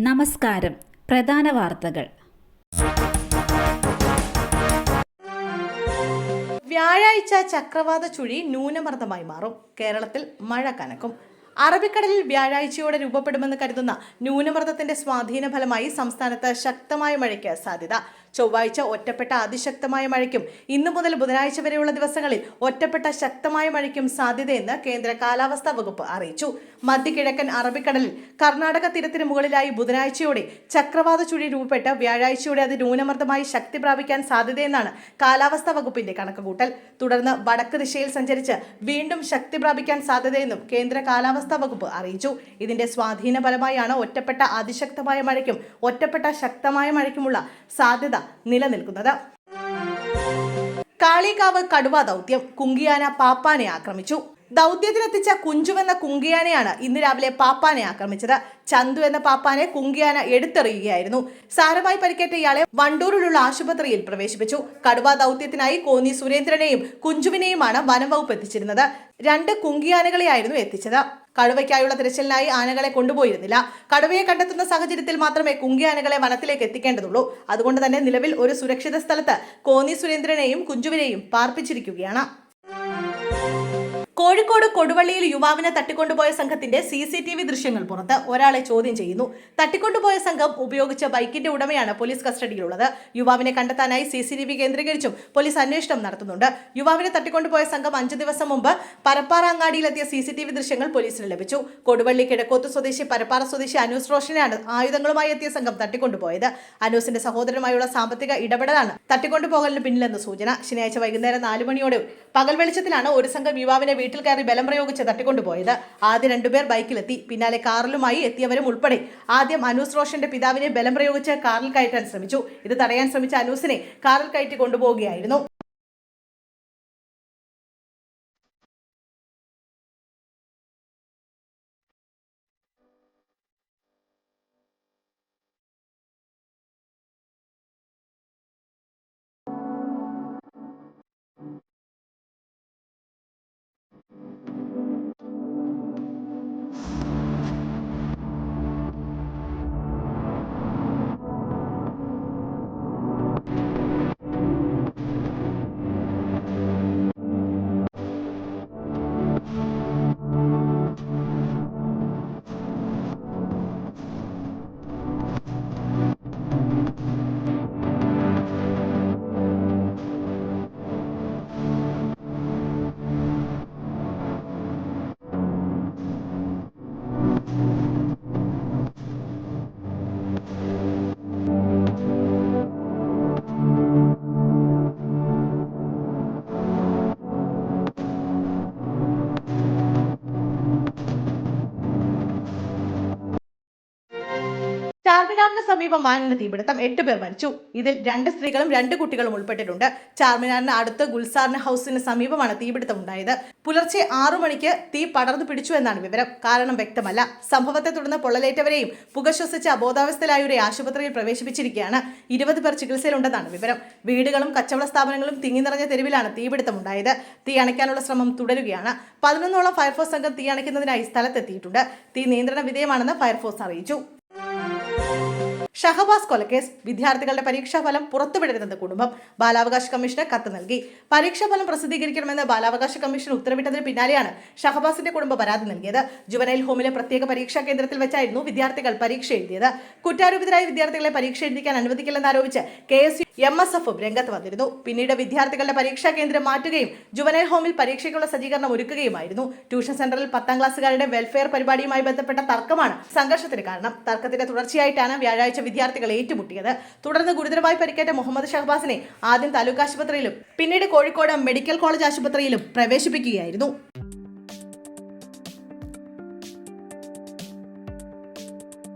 നമസ്കാരം. പ്രധാന വാർത്തകൾ. വ്യാഴാഴ്ച ചക്രവാത ചുഴി ന്യൂനമർദ്ദമായി മാറും. കേരളത്തിൽ മഴ കനക്കും. അറബിക്കടലിൽ വ്യാഴാഴ്ചയോടെ രൂപപ്പെടുമെന്ന് കരുതുന്ന ന്യൂനമർദ്ദത്തിന്റെ സ്വാധീന ഫലമായി സംസ്ഥാനത്ത് ശക്തമായ മഴയ്ക്ക് സാധ്യത. ചൊവ്വാഴ്ച ഒറ്റപ്പെട്ട അതിശക്തമായ മഴയ്ക്കും ഇന്നു മുതൽ ബുധനാഴ്ച വരെയുള്ള ദിവസങ്ങളിൽ ഒറ്റപ്പെട്ട ശക്തമായ മഴയ്ക്കും സാധ്യതയെന്ന് കേന്ദ്ര കാലാവസ്ഥാ വകുപ്പ് അറിയിച്ചു. മധ്യകിഴക്കൻ അറബിക്കടലിൽ കർണാടക തീരത്തിന് മുകളിലായി ബുധനാഴ്ചയോടെ ചക്രവാത ചുഴി രൂപപ്പെട്ട് വ്യാഴാഴ്ചയോടെ അത് ന്യൂനമർദ്ദമായി ശക്തി പ്രാപിക്കാൻ സാധ്യതയെന്നാണ് കാലാവസ്ഥാ വകുപ്പിന്റെ കണക്കുകൂട്ടൽ. തുടർന്ന് വടക്ക് ദിശയിൽ സഞ്ചരിച്ച് വീണ്ടും ശക്തി പ്രാപിക്കാൻ സാധ്യതയെന്നും കേന്ദ്ര കാലാവസ്ഥാ വകുപ്പ് അറിയിച്ചു. ഇതിന്റെ സ്വാധീന ഫലമായാണ് ഒറ്റപ്പെട്ട അതിശക്തമായ മഴയ്ക്കും ഒറ്റപ്പെട്ട ശക്തമായ മഴയ്ക്കുമുള്ള സാധ്യത നിലനിൽക്കുന്നത്. കാളികാവ് കടുവ ദൗത്യം കുങ്കിയാന പാപ്പാനെ ആക്രമിച്ചു. ദൗത്യത്തിനെത്തിച്ച കുഞ്ചുവെന്ന കുങ്കിയാനയാണ് ഇന്ന് രാവിലെ പാപ്പാനെ ആക്രമിച്ചത്. ചന്തു എന്ന പാപ്പാനെ കുങ്കിയാന എടുത്തെറിയുകയായിരുന്നു. സാരമായി പരിക്കേറ്റ ഇയാളെ വണ്ടൂരിലുള്ള ആശുപത്രിയിൽ പ്രവേശിപ്പിച്ചു. കടുവ ദൗത്യത്തിനായി കോന്നി സുരേന്ദ്രനെയും കുഞ്ചുവിനെയുമാണ് വനം വകുപ്പ് എത്തിച്ചിരുന്നത്. രണ്ട് കുങ്കിയാനകളെയായിരുന്നു എത്തിച്ചത്. കടുവയ്ക്കായുള്ള തിരച്ചിലിനായി ആനകളെ കൊണ്ടുപോയിരുന്നില്ല. കടുവയെ കണ്ടെത്തുന്ന സാഹചര്യത്തിൽ മാത്രമേ കുങ്കിയാനകളെ വനത്തിലേക്ക് എത്തിക്കേണ്ടതുള്ളൂ. അതുകൊണ്ട് തന്നെ നിലവിൽ ഒരു സുരക്ഷിത സ്ഥലത്ത് കോന്നി സുരേന്ദ്രനെയും കുഞ്ചുവിനെയും പാർപ്പിച്ചിരിക്കുകയാണ്. കോഴിക്കോട് കൊടുവള്ളിയിൽ യുവാവിനെ തട്ടിക്കൊണ്ടുപോയ സംഘത്തിന്റെ സി സി ടി വി ദൃശ്യങ്ങൾ പുറത്ത്. ഒരാളെ ചോദ്യം ചെയ്യുന്നു. തട്ടിക്കൊണ്ടുപോയ സംഘം ഉപയോഗിച്ച ബൈക്കിന്റെ ഉടമയാണ് പോലീസ് കസ്റ്റഡിയിലുള്ളത്. യുവാവിനെ കണ്ടെത്താനായി സി സി ടി വി കേന്ദ്രീകരിച്ചും പോലീസ് അന്വേഷണം നടത്തുന്നുണ്ട്. യുവാവിനെ തട്ടിക്കൊണ്ടുപോയ സംഘം അഞ്ചു ദിവസം മുമ്പ് പരപ്പാറ അങ്ങാടിയിലെത്തിയ സി സി ടി വി ദൃശ്യങ്ങൾ പോലീസിന് ലഭിച്ചു. കൊടുവള്ളി കിഴക്കോത്ത് സ്വദേശി പരപ്പാറ സ്വദേശി അനൂസ് റോഷനെയാണ് ആയുധങ്ങളുമായി എത്തിയ സംഘം തട്ടിക്കൊണ്ടുപോയത്. അനൂസിന്റെ സഹോദരനുമായുള്ള സാമ്പത്തിക ഇടപെടലാണ് തട്ടിക്കൊണ്ടുപോകലിന് പിന്നിലെന്ന് സൂചന. ശനിയാഴ്ച വൈകുന്നേരം നാലു മണിയോടെ പകൽ വെളിച്ചത്തിലാണ് ഒരു സംഘം യുവാവിനെ വീട്ടിൽ കയറി ബലം പ്രയോഗിച്ച് തട്ടിക്കൊണ്ടുപോയത്. ആദ്യം രണ്ടുപേർ ബൈക്കിലെത്തി. പിന്നാലെ കാറിലുമായി എത്തിയവരും ഉൾപ്പെടെ. ആദ്യം അനൂസ് റോഷന്റെ പിതാവിനെ ബലം പ്രയോഗിച്ച് കാറിൽ കയറ്റാൻ ശ്രമിച്ചു. ഇത് തടയാൻ ശ്രമിച്ച അനൂസിനെ കാറിൽ കയറ്റി കൊണ്ടുപോവുകയായിരുന്നു. ചാർമിനാറിന് സമീപം വാനിന് തീപിടുത്തം എട്ട് പേർ മരിച്ചു. ഇതിൽ രണ്ട് സ്ത്രീകളും രണ്ട് കുട്ടികളും ഉൾപ്പെട്ടിട്ടുണ്ട്. ചാർമിനാറിന് അടുത്ത് ഗുൽസാറിന് ഹൗസിന് സമീപമാണ് തീപിടുത്തം ഉണ്ടായത് പുലർച്ചെ ആറു മണിക്ക് തീ പടർന്നു പിടിച്ചു എന്നാണ് വിവരം. കാരണം വ്യക്തമല്ല. സംഭവത്തെ തുടർന്ന് പൊള്ളലേറ്റവരെയും പുക അബോധാവസ്ഥയിലായവരെ ആശുപത്രിയിൽ പ്രവേശിപ്പിച്ചിരിക്കുകയാണ്. ഇരുപത് പേർ ചികിത്സയിലുണ്ടെന്നാണ് വിവരം. വീടുകളും കച്ചവട സ്ഥാപനങ്ങളും തിങ്ങി നിറഞ്ഞ തെരുവിലാണ് തീപിടുത്തം ഉണ്ടായത് തീ അണയ്ക്കാനുള്ള ശ്രമം തുടരുകയാണ്. പതിനൊന്നോളം ഫയർഫോഴ്സ് സംഘം തീ അണയ്ക്കുന്നതിനായി സ്ഥലത്തെത്തിയിട്ടുണ്ട്. തീ നിയന്ത്രണ വിധേയമാണെന്ന് ഫയർഫോഴ്സ് അറിയിച്ചു. ഷഹബാസ് കൊലക്കേസ് വിദ്യാർത്ഥികളുടെ പരീക്ഷാഫലം പുറത്തുവിടരുതെന്ന് കുടുംബം ബാലാവകാശ കമ്മീഷന് കത്ത് നൽകി. പരീക്ഷാഫലം പ്രസിദ്ധീകരിക്കണമെന്ന് ബാലാവകാശ കമ്മീഷൻ ഉത്തരവിട്ടതിന് പിന്നാലെയാണ് ഷഹബാസിന്റെ കുടുംബം പരാതി നൽകിയത്. ജുവനൈൽ ഹോമിലെ പ്രത്യേക പരീക്ഷാ കേന്ദ്രത്തിൽ വെച്ചായിരുന്നു വിദ്യാർത്ഥികൾ പരീക്ഷ എഴുതിയത്. കുറ്റാരോപിതരായ വിദ്യാർത്ഥികളെ പരീക്ഷ എഴുതിക്കാൻ അനുവദിക്കില്ലെന്നാരോപിച്ച് കെ എസ് എം എസ് എഫും രംഗത്ത് വന്നിരുന്നു. പിന്നീട് വിദ്യാർത്ഥികളുടെ പരീക്ഷാ കേന്ദ്രം മാറ്റുകയും ജുവനൈൽ ഹോമിൽ പരീക്ഷയ്ക്കുള്ള സജ്ജീകരണം ഒരുക്കുകയുമായിരുന്നു. ട്യൂഷൻ സെന്ററിൽ പത്താം ക്ലാസ്സുകാരുടെ വെൽഫെയർ പരിപാടിയുമായി ബന്ധപ്പെട്ട തർക്കമാണ് സംഘർഷത്തിന് കാരണം. തർക്കത്തിന്റെ തുടർച്ചയായിട്ടാണ് വ്യാഴാഴ്ച വിദ്യാർത്ഥികൾ ഏറ്റുമുട്ടിയത്. തുടർന്ന് ഗുരുതരമായി പരിക്കേറ്റ മുഹമ്മദ് ഷഹബാസിനെ ആദ്യം താലൂക്ക് ആശുപത്രിയിലും പിന്നീട് കോഴിക്കോട് മെഡിക്കൽ കോളേജ് ആശുപത്രിയിലും പ്രവേശിപ്പിക്കുകയായിരുന്നു.